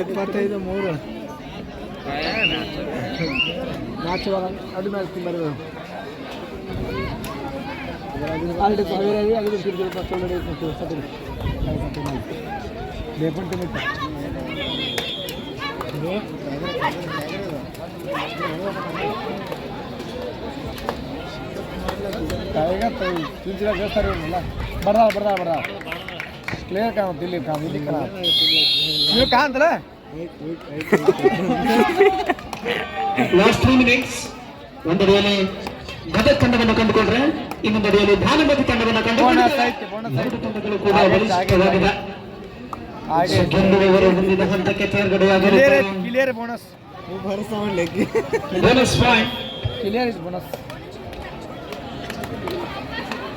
ಇಪ್ಪತ್ತೈದು ಮೂರು ಮ್ಯಾಚ್ ಅದು ಮ್ಯಾಚ್ ಬರೋದು ಆಲ್ರೆಡಿ ಸಾವಿರ ಅದು ತಿರುಗಿ ಫಸ್ಟ್ ಸತಿ ಬೇಪಂಟು ಮಿಟ್ಟ ಕಾಯಿಗ ತಿಂಚಿರ ಬೇಸ್ತಾರೆ ಇವನ್ನೆಲ್ಲ ಬರ್ದಾಳ ಬರ್ದಾಳ ಬರ್ದಾಳ ಕ್ಲಿಯರ್ ಕಾಣುತ್ತೆ ಇಲ್ಲಿ ಕಾಣ ಇಲ್ಲಿ ಕಾಣ. ಕಾಣ್ತಲ್ಲ ಲಾಸ್ಟ್ ಟೂ ಮಿನಿಟ್ಸ್ ಒಂದಡಿಯಲ್ಲಿ ಗದಗ ತಂಡವನ್ನು ಕಂಡುಕೊಂಡ್ರೆ ಇನ್ನೊಂದು ಅಡಿಯಲ್ಲಿ ಭಾನುಮತಿ ತಂಡವನ್ನು ಕಂಡುಕೊಂಡ್ರೆ ಕೂಡ ಬಲಿಷ್ಠವಾಗಿದೆ ಗೆಲ್ಲುವವರು ಮುಂದಿನ ಹಂತಕ್ಕೆ ತೇರ್ಗಡೆಯಾಗಲಿದೆ clear clear bonus bonus point clear is bonus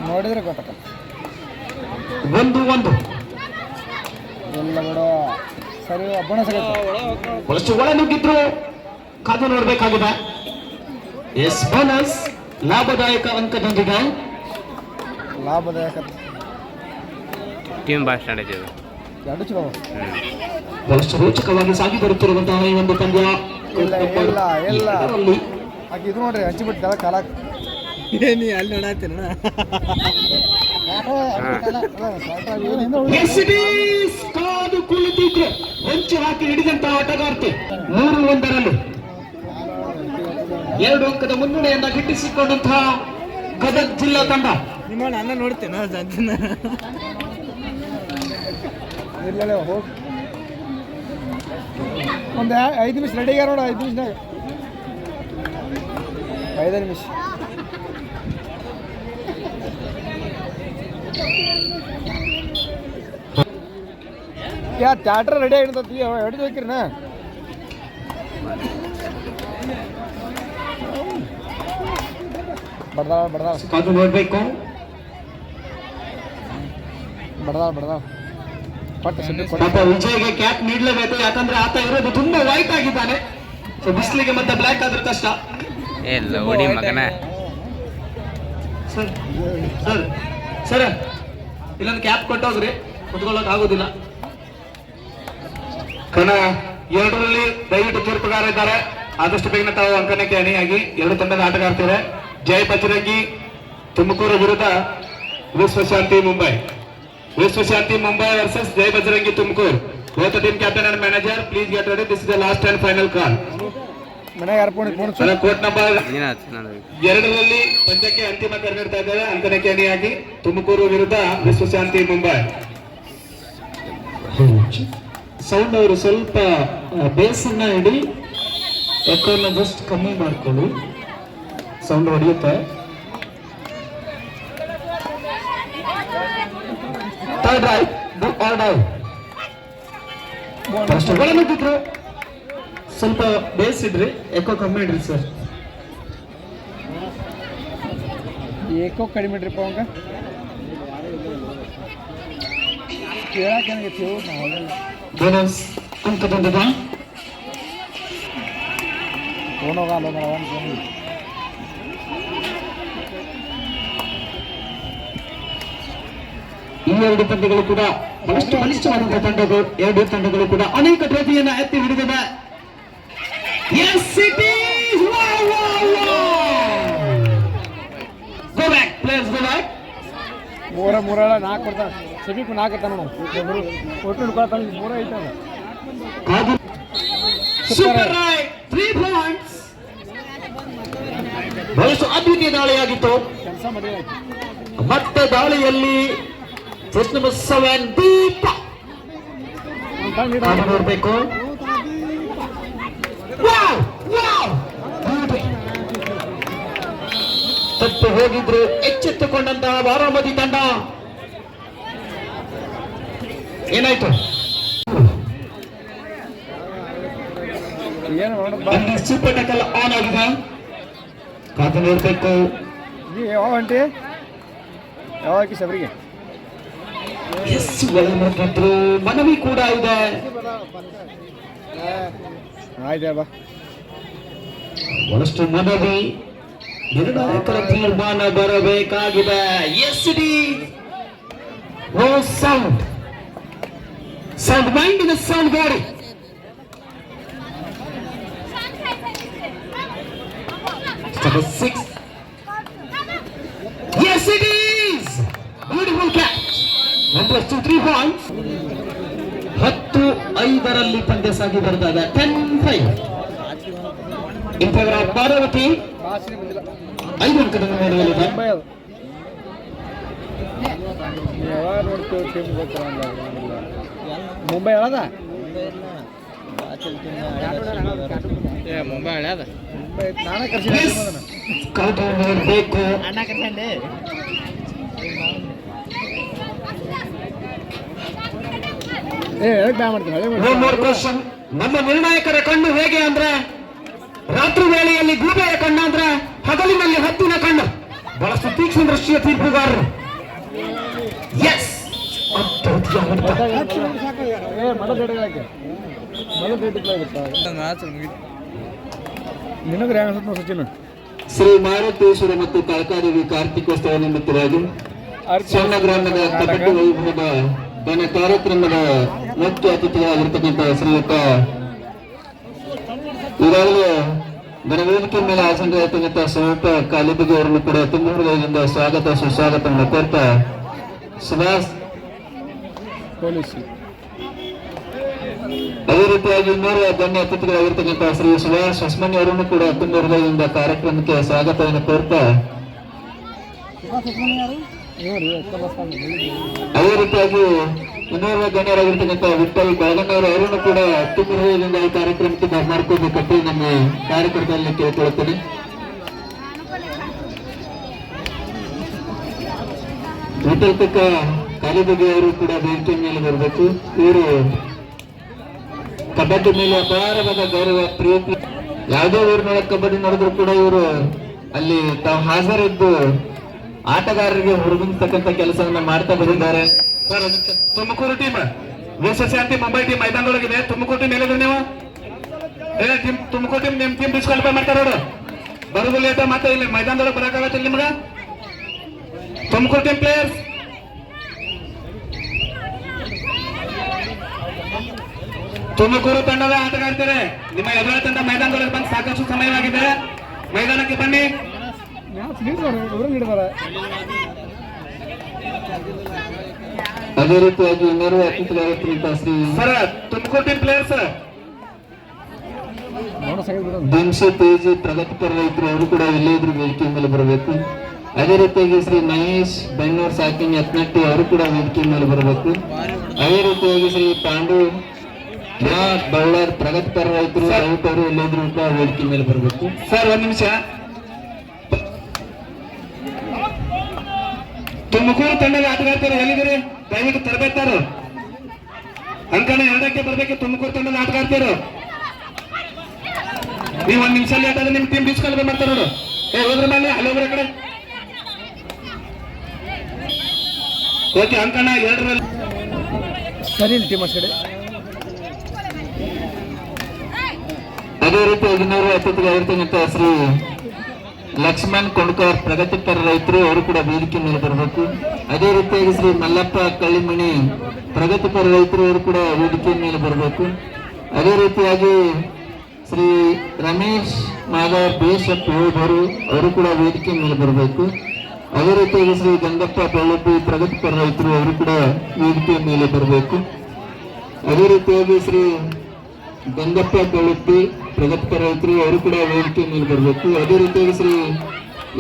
ನೋಡಿದ್ರೆ ಗೊತ್ತಾಗ ಒಂದು ಒಂದು. ಎಲ್ಲ ಬಿಡು ಸರಿ ಬೋನಸ್ ಆಗೈತೆ ಬಹಳಷ್ಟು ಒಳ ನುಗ್ಗಿದ್ರು. ಕಾದು ನೋಡ್ಬೇಕಾಗಿದೆ. ಎಸ್ ಬೋನಸ್ ಲಾಭದಾಯಕ ಅಂಕದೊಂದಿಗೆ. ಲಾಭದಾಯಕ. ಟೀಮ್ ಭಾಳ ಸ್ಟ್ರಾಟಜಿ ಎರಡು ಚಲೋ ಬಹಳಷ್ಟು ರೋಚಕವಾಗಿ ಸಾಗಿ ಬರುತ್ತಿರುವಂತಹ ಈ ಒಂದು ಪಂದ್ಯ. ಇಲ್ಲ, ಇಲ್ಲ, ಇಲ್ಲ. ಆಕೆ ಇದು ನೋಡ್ರಿ ಹಂಚಿಬಿಟ್ಟು ಕಾಲ ಏನಿ ಅಲ್ಲಿ ನೋಡತ್ತೀನಿ ಎಸ್ ಡಿಸ್ ಕಾದು ಕುಳಿತಿದ್ರು ಹೊಂಚು ಹಾಕಿ ಹಿಡಿದಂತಹ ಆಟಗಾರ್ತಿ ಮೂರು ಒಂದರಲ್ಲಿ. ಎರಡು ಅಂಕದ ಮುನ್ನಡೆಯನ್ನ ಗಿಟ್ಟಿಸಿಕೊಂಡಂತಹ ಗದಗ ಜಿಲ್ಲಾ ತಂಡ. ನಿಮ್ಮ ಅನ್ನ ನೋಡ್ತೇನೆ ಹೋಗಿ. ಒಂದು ಐದು ನಿಮಿಷ ರೆಡಿ ನೋಡ ನೋಡು ಐದು ನಿಮಿಷ ಐದು ನಿಮಿಷ. ಯಾ ಟ್ಯಾಟ್ರ್ ರೆಡಿ ಆಗಿರ್ತತಿ. ಹಿಡಿದು ಹೋಗಿರಿನ ಬಡ್ದಾಳ ಬಡ್ದಾಳ. ಕಾದು ನೋಡ್ಬೇಕು. ಬಡ್ದಾಳ ಬಡ್ದಾಳ. ಪಾಪ ವಿಜಯ್ಗೆ ಕ್ಯಾಪ್ ನೀಡಲೇಬೇಕು. ಯಾಕಂದ್ರೆ ಆತ ಇರೋದು ತುಂಬಾ ವೈಟ್ ಆಗಿದ್ದಾನೆ. ಸೊ ಬಿಸಿಲಿಗೆ ಮತ್ತೆ ಬ್ಲ್ಯಾಕ್ ಆದ್ರೆ ಕಷ್ಟ. ಎಲ್ಲ ಓಡಿ ಮಗನ. ಸರ್ ಸರ್ ಸರ್, ಇಲ್ಲೊಂದು ಕ್ಯಾಪ್ ಕೊಟ್ಟೋಗ್ರಿ, ಕುತ್ಕೊಳ್ಳೋಕೆ ಆಗೋದಿಲ್ಲ. ಕಣ, ಎರಡರಲ್ಲಿ ದಯವಿಟ್ಟು ತೀರ್ಪುಗಾರ ಇದ್ದಾರೆ. ಆದಷ್ಟು ಬೇಗನೆ ತಾವು ಅಂಕಣಕ್ಕೆ ಅಣಿಯಾಗಿ ಎರಡು ತಂಡದ ಆಟಗಾರ್ತಾರೆ ಜಯ ಬಜರಂಗಿ, ತುಮಕೂರು ವಿರುದ್ಧ Vishwashanti Mumbai. Vishwashanti Mumbai versus Jaya Bajrangi Tumakuru. Both the team captain and manager, please get ready. This is the last and final phone number ಎರಡರಲ್ಲಿ ಪಂದ್ಯಕ್ಕೆ ಅಂತಿಮ ಕರೆ ನೀಡ್ತಾ ಇದ್ದಾರೆ ಅಂಕಣಕ್ಕೆ ಅಣಿಯಾಗಿ ತುಮಕೂರು ವಿರುದ್ಧ ವಿಶ್ವಶಾಂತಿ ಮುಂಬೈ. ಸೌಂಡ್ ಅವರು ಸ್ವಲ್ಪ ಬೇಸ್ ಅನ್ನ ಇಡಿ ಎಕೋನ ಜಸ್ಟ್ ಕಮ್ಮಿ ಮಾಡ್ಕೊಳ್ಳಿ. ಸೌಂಡ್ ಹೊಡೆಯುತ್ತೆ. ಥರ್ಡ್ ರೈಟ್ ಫಸ್ಟ್ ಅಷ್ಟು ಒಳಗಿದ್ರು ಸ್ವಲ್ಪ ಬೇಸ್ ಇಡ್ರಿ ಎಕೋ ಕಮ್ಮಿ ಇಡ್ರಿ ಸರ್ ಏಕೋ ಕಡಿಮೆ ಇಡ್ರಿಪ್ಪ ಅವಂಗ? ಕೇಳಕ್ಕೆ ನನಗೆ ಬೋನಸ್ ಅಂಕದೊಂದಿಗೆ ಫೋನ್ ಹೋಗ ಅಲ್ಲ ಫೋನ್ ಈ ಎರಡು ತಂಡಗಳು ಕೂಡ ಬಹಳಷ್ಟು ಬಲಿಷ್ಠವಾದಂತಹ ತಂಡಗಳು ಎರಡು ತಂಡಗಳು ಕೂಡ ಅನೇಕ ಟ್ರೋಫಿಯನ್ನ ಎತ್ತಿ ಹಿಡಿದಿದೆ. Yes, it is! Wow, wow, wow! Go back, players, go back. ಮೂರ ಮೂರ ನಾಲ್ಕು ಕೊಡ್ತಾನೆ ಸಬೀಕು ನಾಲ್ಕು ತಾನ ಒಟ್ಟು ಹಿಡ್ಕೊಳ್ತಾನೆ ಮೂರ ಸೂಪರ್ ತ್ರೀ ಪಾಯಿಂಟ್ಸ್ ಬಹಳಷ್ಟು ಅದ್ವಿತೀಯ ದಾಳಿಯಾಗಿತ್ತು. ಕೆಲಸ ಮಾಡಿಲ್ಲ ಮತ್ತೆ ದಾಳಿಯಲ್ಲಿ ಜಸ್ಟ್ ನಂಬರ್ ಸೆವೆನ್ ದೀಪ. ನೋಡ್ಬೇಕು. ತಪ್ಪು ಹೋಗಿದ್ರು ಎಚ್ಚೆತ್ತುಕೊಂಡಂತಹ ಬಾರಾಮತಿ ತಂಡ. ಏನಾಯ್ತು? ಸೂಪರ್ ಟಕಲ್ ಆನ್ ಆಗಿದೆ. ಕಾದು ನೋಡ್ಬೇಕು. ನೀ ಯಾವಾಗ ಹೊಂಟಿ ಯಾವಾಗ ಶಬರಿಗೆ ಎಸ್ ಒಳಗಿದ್ರು ಮನವಿ ಕೂಡ ಇದೆ. ಆಯ್ತು ಬಾ. ಬಹಳಷ್ಟು ಮನವಿ. ನಿರ್ಣಾಯಕರ ತೀರ್ಮಾನ ಬರಬೇಕಾಗಿದೆ. S D O sound sound mind in sound ಗಾಡಿ six yes Yes, beautiful is. Beautiful catch. Number point three points. ಹತ್ತು ಐದರಲ್ಲಿ ಪಂದ್ಯ ಸಾಗಿ ಬರೆದಾಗ ಟೆನ್ ಫೈವ್ ಇನ್ ಪಾರ್ವತಿ ಐದು ಅಂಕದ ಮೇಲೆಯಲ್ಲಿದೆ ಮುಂಬೈ ಹೇಳದ ಮುಂಬೈ ಹಳೆ ಅದ. ಮುಂಬೈ ನಾನೇ ಕರ್ಸಿದ್ದೆ ಏ ಬ್ಯಾ ಮಾಡ್ತೀನಿ ನಮ್ಮ ನಿರ್ಣಾಯಕರ ಕಣ್ಣು ಹೇಗೆ ಅಂದ್ರೆ? ರಾತ್ರಿ ವೇಳೆಯಲ್ಲಿ ಗೂಬೆಯ ಕಣ್ಣ ಅಂದ್ರೆ ಹಗಲಿನಲ್ಲಿ ಹತ್ತಿನ ಕಣ್ಣ. ಬಹಳಷ್ಟು ತೀಕ್ಷ್ಣ ದೃಷ್ಟಿಯ ತೀರ್ಪುಗಾರರು. ಎಸ್ ಶ್ರೀ ಮಾರುತೇಶ್ವರ ಮತ್ತು ಕಾಳಕಾದೇವಿ ಕಾರ್ತಿಕೋತ್ಸವ ನಿಮಿತ್ತವಾಗಿ ಸಣ್ಣ ಗ್ರಾಮದ ಕಪಟ ವೈಭವದ ತನ್ನ ಕಾರ್ಯಕ್ರಮದ ಮುಖ್ಯ ಅತಿಥಿಯಾಗಿರ್ತಕ್ಕಂಥ ಶ್ರೀಯುತ, ಈಗಾಗಲೇ ವೇದಿಕೆ ಮೇಲೆ ಆಸನರಾಗಿರ್ತಕ್ಕಂಥ ಸಮೀಪ ಕಾಲಿಬಿಗೆ ಅವರನ್ನು ಕೂಡ ತುಂಬ ಹೃದಯದಿಂದ ಸ್ವಾಗತ ಸುಸ್ವಾಗತ ಕೋರ್ತಾ ಸುಭಾಷ್. ಪೊಲೀಸ್ ಅದೇ ರೀತಿಯಾಗಿ ಇನ್ನೂರು ಗಣ್ಯ ಅತಿಥಿಗಳಾಗಿರ್ತಕ್ಕಂಥ ಶ್ರೀ ಸುಭಾಷ್ ಹೊಸ್ಮನಿ ಅವರನ್ನು ಕೂಡ ತುಂಬ ಹೃದಯದಿಂದ ಕಾರ್ಯಕ್ರಮಕ್ಕೆ ಸ್ವಾಗತವನ್ನು ಕೋರ್ತಾ. ಅದೇ ರೀತಿಯಾಗಿ ಇನ್ನೋರ್ವ ಗಣ್ಯರಾಗಿರ್ತಕ್ಕಂಥ ವಿಠಲ್ ಬೆಳಗಣ್ಣವರು ಅವರನ್ನು ಕೂಡ ಅತ್ಯುತ್ತಮದಿಂದ ಈ ಕಾರ್ಯಕ್ರಮಕ್ಕೆ ಮಾಡ್ಕೋಬೇಕಂತ ನಮ್ಮ ಕಾರ್ಯಕರ್ತರಲ್ಲಿ ಕೇಳ್ಕೊಳ್ತೇನೆ ವಿಠಲ್ ತಕ್ಕ ಕಾಲಿಬಗೆ ಅವರು ಕೂಡ ವೇದಿಕೆ ಮೇಲೆ ಬರಬೇಕು. ಇವರು ಕಬಡ್ಡಿ ಮೇಲೆ ಅಪಾರವಾದ ಗೌರವ ಪ್ರೀತಿ ಯಾವುದೇ ಊರಿನೊಳಗೆ ಕಬಡ್ಡಿ ನಡೆದ್ರು ಕೂಡ ಇವರು ಅಲ್ಲಿ ತಾವು ಹಾಜರಿದ್ದು ಆಟಗಾರರಿಗೆ ಹುಡುಗಿಸ್ತಕ್ಕಂಥ ಕೆಲಸವನ್ನ ಮಾಡ್ತಾ ಬಂದಿದ್ದಾರೆ. ತುಮಕೂರು ಟೀಮ್ ವಿಶ್ವಶಾಂತಿ ಮುಂಬೈ ಟೀಮ್ ಮೈದಾನದೊಳಗಿದೆ. ತುಮಕೂರು ಟೀಮ್ ಎಲ್ಲಿದ್ರಿ ನೀವು? ಏ ಟೀಮ್ ತುಮಕೂರು ಟೀಮ್ ನಿಮ್ ಟೀಮ್ ಡಿಸ್ಕ್ವಾಲಿಫೈ ಮಾಡ್ತಾರ ನೋಡು ಬರೋದು ಲೇಟ ಮತ್ತೆ ಇಲ್ಲಿ ಮೈದಾನದೊಳಗೆ ಬರಕಾಗತ್ತಿಲ್ಲ ನಿಮ್ಗ? ತುಮಕೂರು ಟೀಮ್ ಪ್ಲೇಯರ್ಸ್ ತುಮಕೂರು ತಂಡದ ಆಟಗಾರ್ತಾರೆ ನಿಮ್ಮ ಎದುರ ತಂಡ ಮೈದಾನದೊಳಗೆ ಬಂದು ಸಾಕಷ್ಟು ಸಮಯವಾಗಿದೆ. ಮೈದಾನಕ್ಕೆ ಬನ್ನಿ. ಅದೇ ರೀತಿಯಾಗಿ ಇನ್ನೋರ್ವ ಅತಿಥಿಗಳಾಗಿರ್ತಕ್ಕಂಥ ಶ್ರೀ ಸರ್ ಪ್ಲೇಯರ್ ಸರ್. ಧನ್ಸಿ ತೇಜಿ ಪ್ರಗತಿಪರ ರೈತರು ಅವರು ಕೂಡ ಎಲ್ಲಿದ್ರು ಇದ್ರು ವೇದಿಕೆ ಮೇಲೆ ಬರಬೇಕು. ಅದೇ ರೀತಿಯಾಗಿ ಶ್ರೀ ಮಹೇಶ್ ಬೆಂಗಳೂರು ಸಾಕಿಂಗ್ ಯತ್ನಟ್ಟಿ ಅವರು ಕೂಡ ವೇದಿಕೆ ಮೇಲೆ ಬರಬೇಕು. ಅದೇ ರೀತಿಯಾಗಿ ಶ್ರೀ ಪಾಂಡು ನಾಥ್ ಬಳ್ಳಾರ್ ಪ್ರಗತಿಪರ ರೈತರು ರೈತರು ಇದ್ರು ಕೂಡ ವೇದಿಕೆ ಮೇಲೆ ಬರಬೇಕು. ಸರ್ ಒಂದ್ ನಿಮಿಷ. ತುಮಕೂರು ತಂಡದ ಆಟಗಾರ್ತಿಯರು ಎಲ್ಲಿದ್ದೀರಿ? ದಯವಿಟ್ಟು ತರಬೇತಾರು ಅಂಕಣ ಎರಡಕ್ಕೆ ಬರ್ಬೇಕು ತುಮಕೂರು ತಂಡದ ಆಟಗಾರ್ತಿಯರು. ನೀವು ಒಂದ್ ನಿಮಿಷ ಲೇಟ್ ಆದ್ರೆ ನಿಮ್ ಟೀಮ್ ಡಿಸ್ಕಾಲ್ ಮಾಡ್ತಾರೆ ನೋಡು. ಏ ಹೋದ್ರ ಮೇಲೆ ಅಲ್ಲಿ ಹೋಗ್ರ ಕಡೆ. ಓಕೆ ಅಂಕಣ ಎರಡರಲ್ಲಿ. ಸರಿ ಟೀಮ್ ಕಡೆ ಅದೇ ರೀತಿ ಇನ್ನೂರು ಅತಿಥಿಗಳಾಗಿರ್ತಕ್ಕಂಥ ಶ್ರೀ ಲಕ್ಷ್ಮಣ್ ಕೊಂಡ್ಕರ್ ಪ್ರಗತಿಪರ ರೈತರು, ಅವರು ಕೂಡ ವೇದಿಕೆ ಮೇಲೆ ಬರಬೇಕು. ಅದೇ ರೀತಿಯಾಗಿ ಶ್ರೀ ಮಲ್ಲಪ್ಪ ಕಳ್ಳಿಮಣಿ ಪ್ರಗತಿಪರ ರೈತರು, ಅವರು ಕೂಡ ವೇದಿಕೆ ಮೇಲೆ ಬರಬೇಕು. ಅದೇ ರೀತಿಯಾಗಿ ಶ್ರೀ ರಮೇಶ್ ಮಾಧವ ಬೇಷಪ್ ಯೋಧರು ಅವರು ಕೂಡ ವೇದಿಕೆ ಮೇಲೆ ಬರಬೇಕು. ಅದೇ ರೀತಿಯಾಗಿ ಶ್ರೀ ಗಂಗಪ್ಪ ಬೆಳ್ಳಬ್ಬಿ ಪ್ರಗತಿಪರ ರೈತರು, ಅವರು ಕೂಡ ವೇದಿಕೆ ಮೇಲೆ ಬರಬೇಕು. ಅದೇ ರೀತಿಯಾಗಿ ಶ್ರೀ ಗಂಗಪ್ಪ ಬೆಳಪ್ಪಿ ಪ್ರಗತಿಪರ ರೈತರು ಅವರು ಕೂಡ ವೇದಿಕೆ ಮೇಲೆ ಬರಬೇಕು. ಅದೇ ರೀತಿಯಾಗಿ ಶ್ರೀ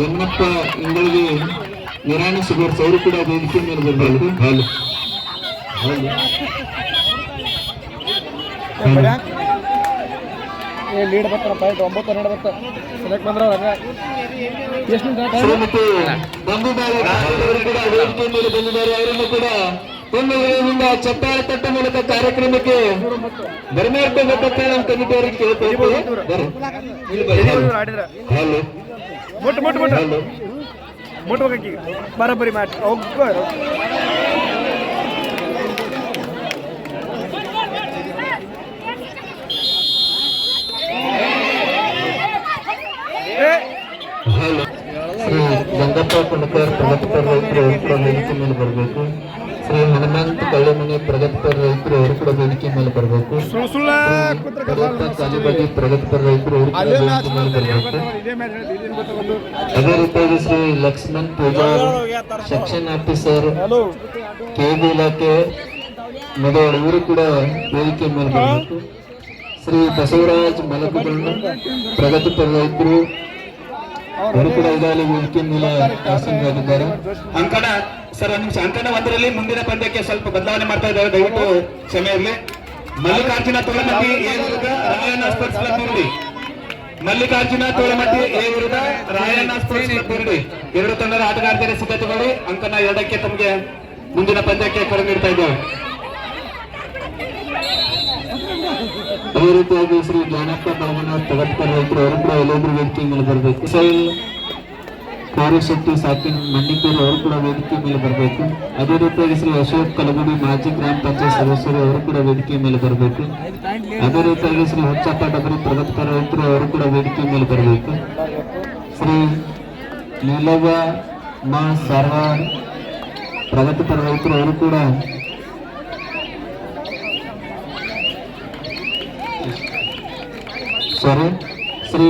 ಯಮನಪ್ಪ ಇಂಗಳಿಗೆ ನಿರಾಣಿ ಸುಗರ್ಸ್ ಅವರು ಕೂಡ ವೇದಿಕೆ ಮೇಲೆ ಬರಬೇಕು. ಏ ಲೀಡ್ ಬರ್ತಾರ ಫೈಟ್ ಒಂಬತ್ತು ಹನ್ನೆರಡು ಬರ್ತಾರ ಸೆಲೆಕ್ಟ್ ಬಂದ್ರ ಎಷ್ಟು ಬಂದಿದ್ದಾರೆ. ಅವರನ್ನು ಕೂಡ ತುಂಬ ಇಲ್ಲಿಂದ ಚಪ್ಪಾಳೆ ತಟ್ಟ ಮೂಲಕ ಕಾರ್ಯಕ್ರಮಕ್ಕೆ ಧರ್ಮಾರ್ಥ ನಾವು ತಂದಿದ್ದವರಿಗೆ ಕೇಳ್ತೇವೆ ಹಲೋ ಶ್ರೀ ಗಂಗಪ್ಪ ಕುಣಕರ್ ಪ್ರಗತಿಪರ ರೈತರು ಮೇಲೆ ಬರಬೇಕು. ಶ್ರೀ ಹನುಮಂತ ಕಳ್ಳಿಮನಿ ಪ್ರಗತಿಪರ ರೈತರು ಅವರು ಕೂಡ ವೇದಿಕೆ ಮೇಲೆ ಬರಬೇಕು. ಕಾಲಿಬಾಗಿ ಪ್ರಗತಿಪರ ರೈತರು ಅವರು ಕೂಡ ವೇದಿಕೆ ಮೇಲೆ ಬರಬೇಕು. ಅದೇ ರೀತಿಯಾಗಿ Shri Lakshman Pujar section officer KB ಇಲಾಖೆ ಮೊದಲ ಇವರು ಕೂಡ ವೇದಿಕೆ ಮೇಲೆ ಬರಬೇಕು. ಶ್ರೀ ಬಸವರಾಜ್ ಮಲಕುಗೊಂಡು ಪ್ರಗತಿಪರ ರೈತರು ಅವರು ಕೂಡ ಈಗಾಗಲೇ ವೇದಿಕೆ ಮೇಲೆ ಆಸೀನರಾಗಿದ್ದಾರೆ. ಅಂಕಣ ಸರ್, ಒಂದು ನಿಮಿಷ. ಒಂದರಲ್ಲಿ ಮುಂದಿನ ಪಂದ್ಯಕ್ಕೆ ಸ್ವಲ್ಪ ಬದಲಾವಣೆ ಮಾಡ್ತಾ ಇದ್ದಾರೆ. ದಯವಿಟ್ಟು ಕ್ಷಮೆ ಇರಲಿ. ಮಲ್ಲಿಕಾರ್ಜುನ ತೋಳಮಟ್ಟಿ ಎ ವಿರುದ್ಧ Rayanna sports club Birudi. Mallikarjuna Tolamatti A ವಿರುದ್ಧ ರಾಯಣ್ಣ ಸ್ಪೋರ್ಟ್ಸ್ ಕ್ಲಬ್ ಬಿರುಡಿ. ಎರಡು ತಂಡದ ಆಟಗಾರ್ತಿಯರ ಸಿದ್ಧತೆಗಳು. ಅಂಕಣ ಎರಡಕ್ಕೆ ತಮಗೆ ಮುಂದಿನ ಪಂದ್ಯಕ್ಕೆ ಕರೆ ನೀಡ್ತಾ ಇದ್ದೇವೆ. ಅದೇ ರೀತಿಯಾಗಿ ಶ್ರೀ ಜ್ಞಾನಪ್ಪ ಬಾಮನ ತಗತ್ಕರ್ ರೈತರು ಅವರು ಕೂಡ ಎಲ್ಲೊಬ್ಬರು ವೇದಿಕೆ ಮೇಲೆ ಬರಬೇಕು. ಸೈಲ್ ಕೋರಿಶೆಟ್ಟಿ ಸಾಕಿನ್ ಮಣ್ಣಿಕೂರು ಅವರು ಕೂಡ ವೇದಿಕೆ ಮೇಲೆ ಬರಬೇಕು ಅದೇ ರೀತಿಯಾಗಿ ಶ್ರೀ ಅಶೋಕ್ ಕಲಗುಡಿ ಮಾಜಿ ಗ್ರಾಮ ಪಂಚಾಯತ್ ಸದಸ್ಯರು ಅವರು ಕೂಡ ವೇದಿಕೆ ಮೇಲೆ ಬರಬೇಕು ಅದೇ ರೀತಿಯಾಗಿ ಶ್ರೀ ಹುಚ್ಚಪ್ಪ ಡಬರಿ ಪ್ರಗತಿಪರ ರೈತರು ಅವರು ಕೂಡ ವೇದಿಕೆ ಮೇಲೆ ಬರಬೇಕು ಶ್ರೀ ಲೀಲವ್ವ ಮಾ ಸರ್ವಾರ್ ಪ್ರಗತಿಪರ ರೈತರು ಅವರು ಕೂಡ ಸಾರಿ ಶ್ರೀ